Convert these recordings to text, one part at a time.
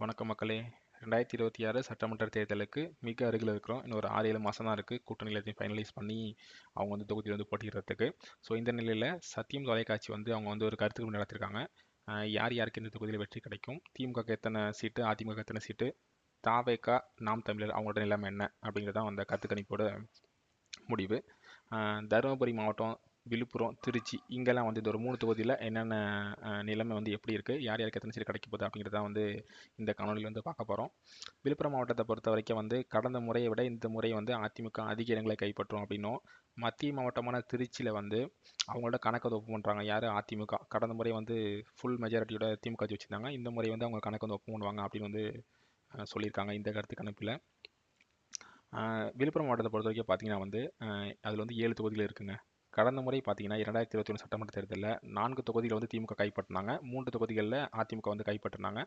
வணக்கம் மக்களே. ரெண்டாயிரத்தி இருபத்தி ஆறு சட்டமன்ற தேர்தலுக்கு மிக அருகில் இருக்கிறோம். இன்னும் ஒரு ஆறு ஏழு மாதம் தான் இருக்குது கூட்டணி எல்லாத்தையும் ஃபைனலைஸ் பண்ணி அவங்க வந்து தொகுதியில் வந்து போட்டிடுறதுக்கு ஸோ இந்த நிலையில் சத்தியம் தொலைக்காட்சி வந்து அவங்க வந்து ஒரு கருத்து நடத்திருக்காங்க. யார் யாருக்கு இந்த தொகுதியில் வெற்றி கிடைக்கும்? திமுக எத்தனை சீட்டு? அதிமுக எத்தனை சீட்டு? தாவேக்கா நாம் தமிழர் அவங்களோட நிலைமை என்ன? அப்படிங்கிறதான் அந்த கருத்து கணிப்போட முடிவு. தருமபுரி மாவட்டம் விழுப்புரம் திருச்சி இங்கெல்லாம் வந்து இந்த ஒரு மூணு தொகுதியில் என்னென்ன நிலைமை வந்து எப்படி இருக்குது யார் யாருக்கு எத்தனை சீட் கிடைக்க போகுது அப்படிங்கிறத வந்து இந்த காணொலியில் வந்து பார்க்க போகிறோம் விழுப்புரம் மாவட்டத்தை பொறுத்த வரைக்கும் வந்து கடந்த முறையை விட இந்த முறை வந்து அதிமுக அதிக இடங்களை கைப்பற்றும் அப்படின்னும் மத்திய மாவட்டமான திருச்சியில் வந்து அவங்களோட கணக்கு வந்து ஒப்பு பண்ணுறாங்க யார்? அதிமுக. கடந்த முறை வந்து ஃபுல் மெஜாரிட்டியோட திமுக வச்சுருந்தாங்க. இந்த முறை வந்து அவங்க கணக்கு வந்து ஒப்பு பண்ணுவாங்க அப்படின்னு வந்து சொல்லியிருக்காங்க இந்த கருத்து கணிப்பில். விழுப்புரம் மாவட்டத்தை பொறுத்த வரைக்கும் பார்த்தீங்கன்னா வந்து அதில் வந்து ஏழு தொகுதிகள் இருக்குங்க. கடந்த முறை பார்த்தீங்கன்னா இரண்டாயிரத்தி இருபத்தி ஒன்று சட்டமன்ற தேர்தலில் நான்கு தொகுதிகள் வந்து திமுக கைப்பற்றினாங்க. மூன்று தொகுதிகளில் அதிமுக வந்து கைப்பற்றினாங்க.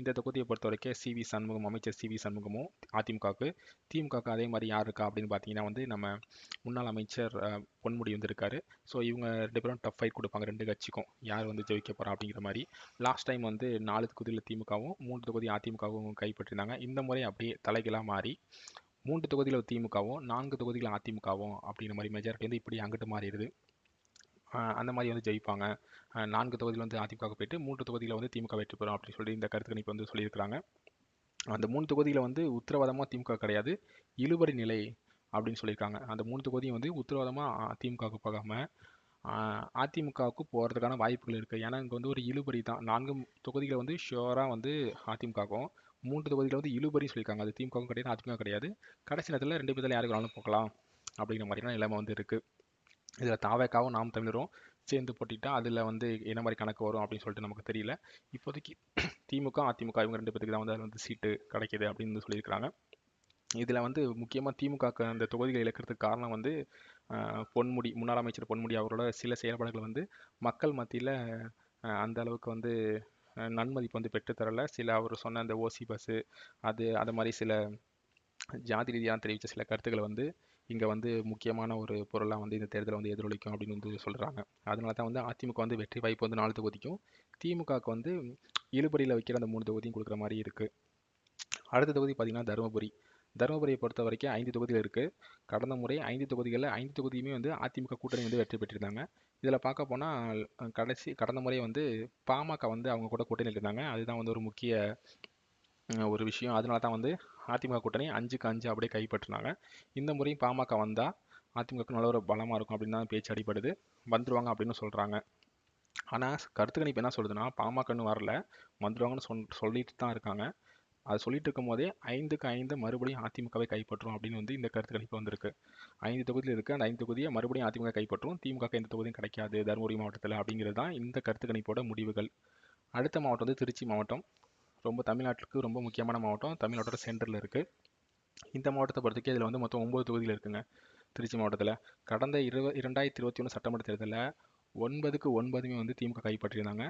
இந்த தொகுதியை பொறுத்த வரைக்கும் சி வி சண்முகம் அமைச்சர் சி வி சண்முகமும் அதிமுகவுக்கு. திமுகவுக்கு அதே மாதிரி யார் இருக்கா அப்படின்னு பார்த்தீங்கன்னா வந்து நம்ம முன்னாள் அமைச்சர் பொன்முடி வந்து இருக்காரு. ஸோ இவங்க ரெண்டு பேரும் டஃப் ஃபைட் கொடுப்பாங்க ரெண்டு கட்சிக்கும். யார் வந்து ஜெயிக்க போகிறா அப்படிங்கிற மாதிரி. லாஸ்ட் டைம் வந்து நாலு தொகுதியில் திமுகவும் மூன்று தொகுதி அதிமுகவும் கைப்பற்றினாங்க. இந்த முறை அப்படியே தலைகளாக மாறி மூன்று தொகுதியில் திமுகவும் நான்கு தொகுதியில் அதிமுகவும் அப்படிங்கிற மாதிரி மெஜாரிட்டி வந்து இப்படி அங்கிட்டு மாறிடுது. அந்த மாதிரி வந்து ஜெயிப்பாங்க. நான்கு தொகுதியில் வந்து அதிமுக போயிட்டு மூன்று தொகுதியில் வந்து திமுக வெற்றி பெறும் அப்படின்னு சொல்லி இந்த கருத்து கணிப்பு வந்து சொல்லியிருக்கிறாங்க. அந்த மூணு தொகுதியில் வந்து உத்தரவாதமாக திமுக கிடையாது இழுபறி நிலை அப்படின்னு சொல்லியிருக்காங்க. அந்த மூணு தொகுதியும் வந்து உத்தரவாதமாக திமுகவுக்கு போகாமல் அதிமுகவுக்கு போகிறதுக்கான வாய்ப்புகள் இருக்குது ஏன்னா இங்கே வந்து ஒரு இழுபறி தான். நான்கு தொகுதிகளை வந்து ஷோராக வந்து அதிமுகவும் மூன்று தொகுதியில் வந்து இழுபறின்னு சொல்லியிருக்காங்க. அது திமுகவும் கிடையாது அதிமுக கிடையாது. கடைசி நேரத்தில் ரெண்டு பேரில் யாருக்கு வேணாலும் போகலாம் அப்படிங்கிற மாதிரியான நிலைமை வந்து இருக்குது இதில் தாவேக்காவும் நாம் தமிழரும் சேர்ந்து போட்டிட்டா அதில் வந்து என்ன மாதிரி கணக்கு வரும் அப்படின்னு சொல்லிட்டு நமக்கு தெரியல. இப்போதைக்கு திமுக அதிமுக இவங்க ரெண்டு பேருக்கு தான் வந்து அதில் வந்து சீட்டு கிடைக்கிது அப்படின்னு வந்து சொல்லியிருக்கிறாங்க. இதில் வந்து முக்கியமாக திமுக அந்த தொகுதிகளை இழக்கிறதுக்கு காரணம் வந்து பொன்முடி முன்னாள் அமைச்சர் பொன்முடி அவரோட சில செயல்பாடுகள் வந்து மக்கள் மத்தியில் அந்த அளவுக்கு வந்து நன்மதிப்பு வந்து பெற்றுத்தரல சில அவர் சொன்ன அந்த ஓசி பஸ்ஸு அது அது மாதிரி சில ஜாதி ரீதியாக தெரிவித்த சில கருத்துக்களை வந்து இங்கே வந்து முக்கியமான ஒரு பொருளாக வந்து இந்த தேர்தலை வந்து எதிரொலிக்கும் அப்படின்னு வந்து சொல்கிறாங்க அதனால தான் வந்து அதிமுக வந்து வெற்றி வாய்ப்பு வந்து நாலு தொகுதிக்கும் திமுகவுக்கு வந்து இழுபறியில் வைக்கிற அந்த மூணு தொகுதியும் கொடுக்குற மாதிரி இருக்குது அடுத்த தொகுதி பார்த்திங்கன்னா தருமபுரி. தருமபுரியை பொறுத்த வரைக்கும் ஐந்து தொகுதிகள் இருக்குது கடந்த முறை ஐந்து தொகுதிகளில் ஐந்து தொகுதியுமே வந்து அதிமுக கூட்டணி வந்து வெற்றி பெற்றிருந்தாங்க. இதில் பார்க்க போனால் கடைசி கடந்த முறை வந்து பாமக வந்து அவங்க கூட கூட்டணியில் இருந்தாங்க. அதுதான் வந்து ஒரு முக்கிய ஒரு விஷயம். அதனால தான் வந்து அதிமுக கூட்டணி அஞ்சுக்கு அஞ்சு அப்படியே கைப்பற்றினாங்க. இந்த முறையும் பாமக வந்தால் அதிமுகவுக்கு நல்ல ஒரு பலமாக இருக்கும் அப்படின்னு தான் பேச்சு அடிப்படுது வந்துருவாங்க அப்படின்னு சொல்கிறாங்க ஆனால் கருத்து கணிப்பு என்ன சொல்லுதுன்னா பாமகன்னு வரல. வந்துடுவாங்கன்னு சொல் சொல்லிட்டு தான் இருக்காங்க. அது சொல்லிட்டு இருக்கும் போதே ஐந்துக்கு ஐந்து மறுபடியும் அதிமுகவை கைப்பற்றும் அப்படின்னு வந்து இந்த கருத்து கணிப்பு வந்திருக்கு. ஐந்து தொகுதியில் இருக்குது அந்த ஐந்து தொகுதியை மறுபடியும் அதிமுக கைப்பற்றும் திமுக எந்த தொகுதியும் கிடைக்காது தருமபுரி மாவட்டத்தில் அப்படிங்கிறது தான் இந்த கருத்து கணிப்போட முடிவுகள். அடுத்த மாவட்டம் வந்து திருச்சி மாவட்டம். ரொம்ப தமிழ்நாட்டுக்கு ரொம்ப முக்கியமான மாவட்டம். தமிழ்நாட்டோட சென்டரில் இருக்குது இந்த மாவட்டத்தை பொறுத்தவரைக்கும் இதில் வந்து மொத்தம் ஒம்பது தொகுதிகள் இருக்குங்க திருச்சி மாவட்டத்தில். கடந்த இருவ இரண்டாயிரத்தி இருபத்தி ஒன்று சட்டமன்ற தேர்தலில் ஒன்பதுக்கு ஒன்பதுமே வந்து திமுக கைப்பற்றியிருந்தாங்க.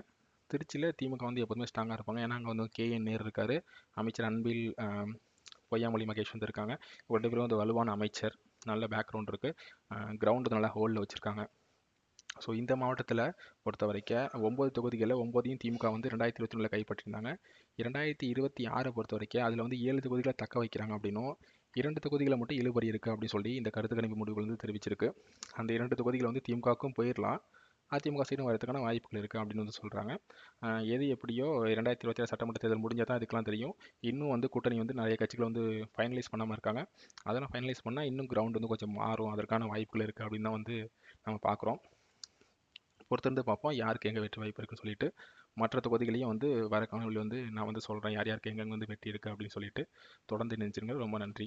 திருச்சியில் திமுக வந்து எப்போதுமே ஸ்ட்ராங்காக இருப்பாங்க. ஏன்னா அங்கே வந்து கே. என். நேரு இருக்கார். அமைச்சர் அன்பில் பொய்யாமொழி மகேஷ் வந்து இருக்காங்க. ரெண்டு பேரும் வந்து வலுவான அமைச்சர். நல்ல பேக்ரவுண்ட் இருக்குது கிரவுண்டு நல்லா ஹோல்டில் வச்சுருக்காங்க. ஸோ இந்த மாவட்டத்தில் பொறுத்த வரைக்கும் ஒம்பது தொகுதிகளில் ஒம்பதையும் திமுக வந்து ரெண்டாயிரத்தி இருபத்தி ஒன்றில் கைப்பற்றிருந்தாங்க. இரண்டாயிரத்தி இருபத்தி ஆறை பொறுத்த வரைக்கும் அதில் வந்து ஏழு தொகுதிகளை தக்க வைக்கிறாங்க அப்படின்னும் இரண்டு தொகுதிகளை மட்டும் இழுபறி இருக்குது அப்படின்னு சொல்லி இந்த கருத்து கணிப்பு முடிவுகள் வந்து தெரிவிச்சிருக்கு. அந்த இரண்டு தொகுதிகள் வந்து திமுகவுக்கும் போயிடலாம். அதிமுக சைடும் வரதுக்கான வாய்ப்புகள் இருக்குது அப்படின்னு வந்து சொல்கிறாங்க எது எப்படியோ ரெண்டாயிரத்தி இருபத்தி ஏழு சட்டமன்ற தேர்தல் முடிஞ்சால் தான் இதுக்கெல்லாம் தெரியும். இன்னும் வந்து கூட்டணி வந்து நிறைய கட்சிகள் வந்து ஃபைனலைஸ் பண்ணாமல் இருக்காங்க. அதெல்லாம் ஃபைனலைஸ் பண்ணால் இன்னும் கிரவுண்ட் வந்து கொஞ்சம் மாறும். அதற்கான வாய்ப்புகள் இருக்குது அப்படின்னு தான் வந்து நம்ம பார்க்குறோம் பொறுத்திருந்து பார்ப்போம். யாருக்கு எங்கே வெற்றி வாய்ப்பு இருக்குன்னு சொல்லிட்டு. மற்ற தொகுதிகளையும் வந்து வர காணொலி வந்து நான் வந்து சொல்கிறேன் யார் யாருக்கு எங்கெங்கே வந்து வெற்றி இருக்குது அப்படின்னு சொல்லிட்டு. தொடர்ந்து நினைச்சிருங்க ரொம்ப நன்றி.